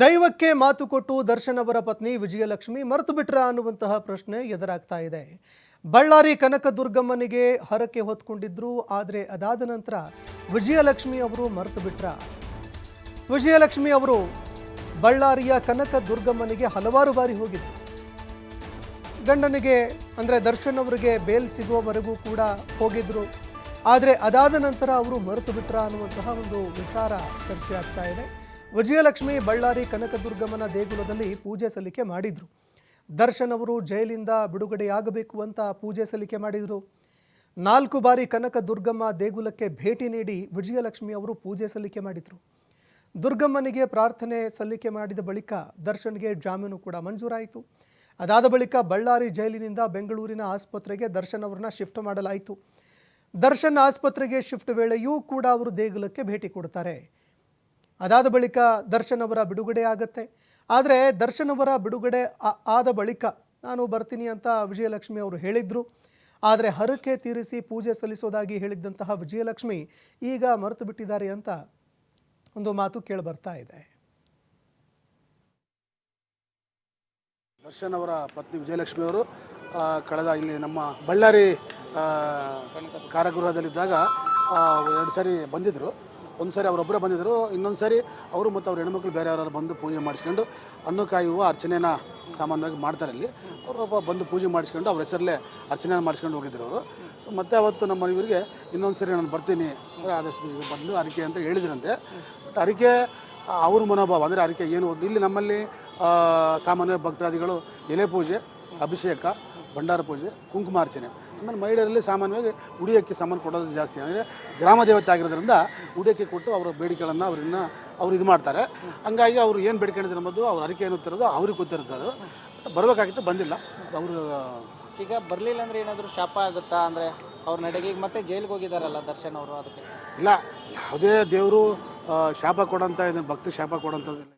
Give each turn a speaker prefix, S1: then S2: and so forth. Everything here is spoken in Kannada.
S1: ದೈವಕ್ಕೆ ಮಾತು ಕೊಟ್ಟು ದರ್ಶನ್ ಅವರ ಪತ್ನಿ ವಿಜಯಲಕ್ಷ್ಮಿ ಮರೆತು ಬಿಟ್ರ ಅನ್ನುವಂತಹ ಪ್ರಶ್ನೆ ಎದುರಾಗ್ತಾ ಇದೆ. ಬಳ್ಳಾರಿ ಕನಕ ದುರ್ಗಮ್ಮನಿಗೆ ಹರಕೆ ಹೊತ್ಕೊಂಡಿದ್ರು, ಆದರೆ ಅದಾದ ನಂತರ ವಿಜಯಲಕ್ಷ್ಮಿ ಅವರು ಮರೆತು ಬಿಟ್ರ. ವಿಜಯಲಕ್ಷ್ಮಿ ಅವರು ಬಳ್ಳಾರಿಯ ಕನಕ ದುರ್ಗಮ್ಮನಿಗೆ ಹಲವಾರು ಬಾರಿ ಹೋಗಿದ್ರು ಗಂಡನಿಗೆ, ಅಂದರೆ ದರ್ಶನ್ ಅವರಿಗೆ ಬೇಲ್ ಸಿಗುವವರೆಗೂ ಕೂಡ ಹೋಗಿದ್ರು. ಆದರೆ ಅದಾದ ನಂತರ ಅವರು ಮರೆತು ಬಿಟ್ರ ಅನ್ನುವಂತಹ ಒಂದು ವಿಚಾರ ಚರ್ಚೆ ಆಗ್ತಾ ಇದೆ. ವಿಜಯಲಕ್ಷ್ಮಿ ಬಳ್ಳಾರಿ ಕನಕದುರ್ಗಮ್ಮನ ದೇಗುಲದಲ್ಲಿ ಪೂಜೆ ಸಲ್ಲಿಕೆ ಮಾಡಿದ್ರು. ದರ್ಶನ್ ಅವರು ಜೈಲಿಂದ ಬಿಡುಗಡೆಯಾಗಬೇಕು ಅಂತ ಪೂಜೆ ಸಲ್ಲಿಕೆ ಮಾಡಿದರು. ನಾಲ್ಕು ಬಾರಿ ಕನಕ ದುರ್ಗಮ್ಮ ದೇಗುಲಕ್ಕೆ ಭೇಟಿ ನೀಡಿ ವಿಜಯಲಕ್ಷ್ಮಿ ಅವರು ಪೂಜೆ ಸಲ್ಲಿಕೆ ಮಾಡಿದರು. ದುರ್ಗಮ್ಮನಿಗೆ ಪ್ರಾರ್ಥನೆ ಸಲ್ಲಿಕೆ ಮಾಡಿದ ಬಳಿಕ ದರ್ಶನ್ಗೆ ಜಾಮೀನು ಕೂಡ ಮಂಜೂರಾಯಿತು. ಅದಾದ ಬಳಿಕ ಬಳ್ಳಾರಿ ಜೈಲಿನಿಂದ ಬೆಂಗಳೂರಿನ ಆಸ್ಪತ್ರೆಗೆ ದರ್ಶನ್ ಅವರನ್ನ ಶಿಫ್ಟ್ ಮಾಡಲಾಯಿತು. ದರ್ಶನ್ ಆಸ್ಪತ್ರೆಗೆ ಶಿಫ್ಟ್ ವೇಳೆಯೂ ಕೂಡ ಅವರು ದೇಗುಲಕ್ಕೆ ಭೇಟಿ ಕೊಡ್ತಾರೆ. ಅದಾದ ಬಳಿಕ ದರ್ಶನ್ ಅವರ ಬಿಡುಗಡೆ ಆಗುತ್ತೆ. ಆದರೆ ದರ್ಶನ್ ಅವರ ಬಿಡುಗಡೆ ಆದ ಬಳಿಕ ನಾನು ಬರ್ತೀನಿ ಅಂತ ವಿಜಯಲಕ್ಷ್ಮಿ ಅವರು ಹೇಳಿದರು. ಆದರೆ ಹರಕೆ ತೀರಿಸಿ ಪೂಜೆ ಸಲ್ಲಿಸೋದಾಗಿ ಹೇಳಿದ್ದಂತಹ ವಿಜಯಲಕ್ಷ್ಮಿ ಈಗ ಮರೆತು ಬಿಟ್ಟಿದ್ದಾರೆ ಅಂತ ಒಂದು ಮಾತು ಕೇಳಿ ಬರ್ತಾ ಇದೆ.
S2: ದರ್ಶನ್ ಅವರ ಪತ್ನಿ ವಿಜಯಲಕ್ಷ್ಮಿ ಅವರು ಕಳೆದ ಇಲ್ಲಿ ನಮ್ಮ ಬಳ್ಳಾರಿ ಕಾರಾಗೃಹದಲ್ಲಿದ್ದಾಗ ಎರಡು ಸಾರಿ ಬಂದಿದ್ದರು ಒಂದು ಸಾರಿ ಅವರೊಬ್ಬರೇ ಬಂದಿದ್ದರು ಇನ್ನೊಂದು ಸಾರಿ ಅವರು ಮತ್ತು ಅವ್ರ ಹೆಣ್ಮಕ್ಳು ಬೇರೆ ಯಾರು ಬಂದು ಪೂಜೆ ಮಾಡಿಸ್ಕೊಂಡು ಹಣ್ಣು ಕಾಯಿ ಹೂವು ಅರ್ಚನೆನ ಸಾಮಾನ್ಯವಾಗಿ ಮಾಡ್ತಾರೆ ಇಲ್ಲಿ ಅವರು ಒಬ್ಬ ಬಂದು ಪೂಜೆ ಮಾಡಿಸ್ಕೊಂಡು ಅವ್ರ ಹೆಸರಲ್ಲೇ ಅರ್ಚನೆ ಮಾಡಿಸ್ಕೊಂಡು ಹೋಗಿದ್ರು ಅವರು. ಸೊ ಮತ್ತೆ ಅವತ್ತು ನಮ್ಮ ಇವರಿಗೆ ಇನ್ನೊಂದು ಸರಿ ನಾನು ಬರ್ತೀನಿ, ಆದಷ್ಟು ಬಂದು ಅರಿಕೆ ಅಂತ ಹೇಳಿದ್ರಂತೆ. ಬಟ್ ಅರಿಕೆ, ಅವ್ರ ಮನೋಭಾವ ಅಂದರೆ ಅರಿಕೆ ಏನು, ಇಲ್ಲಿ ನಮ್ಮಲ್ಲಿ ಸಾಮಾನ್ಯ ಭಕ್ತಾದಿಗಳು ಎಲೆ ಪೂಜೆ, ಅಭಿಷೇಕ ಭಂಡಾರ ಪೂಜೆ ಕುಂಕುಮಾರ್ಚನೆ ಆಮೇಲೆ ಮಹಿಳೆಯರಲ್ಲಿ ಸಾಮಾನ್ಯವಾಗಿ ಉಡಿಯೋಕ್ಕೆ ಸಾಮಾನು ಕೊಡೋದು ಜಾಸ್ತಿ. ಅಂದರೆ ಗ್ರಾಮ ದೇವತೆ ಆಗಿರೋದ್ರಿಂದ ಉಡಿಯಕ್ಕೆ ಕೊಟ್ಟು ಅವರ ಬೇಡಿಕೆಗಳನ್ನು ಅವರನ್ನು ಅವ್ರು ಇದು ಮಾಡ್ತಾರೆ. ಹಂಗಾಗಿ ಅವರು ಏನು ಬೇಡ್ಕೊಂಡಿದ್ರು ಅನ್ನೋದು ಅವ್ರ ಅರಿಕೆ ಏನು ತಿರೋದು ಅವ್ರಿಗೆ ಗೊತ್ತಿರುತ್ತೆ ಅದು. ಬರಬೇಕಾಗಿತ್ತು ಬಂದಿಲ್ಲ. ಅದು ಅವರು
S3: ಈಗ ಬರಲಿಲ್ಲ ಅಂದರೆ ಏನಾದರೂ ಶಾಪ ಆಗುತ್ತಾ? ಅಂದರೆ ಅವ್ರ ನಡೆಗೆ ಈಗ ಮತ್ತೆ ಜೈಲಿಗೆ ಹೋಗಿದಾರಲ್ಲ ದರ್ಶನ್ ಅವರು ಅದಕ್ಕೆ?
S2: ಇಲ್ಲ ಯಾವುದೇ ದೇವರು ಶಾಪ ಕೊಡೋಂಥ ಇದನ್ನು ಭಕ್ತಿ ಶಾಪ ಕೊಡೋಂಥದ್ದು ಇಲ್ಲ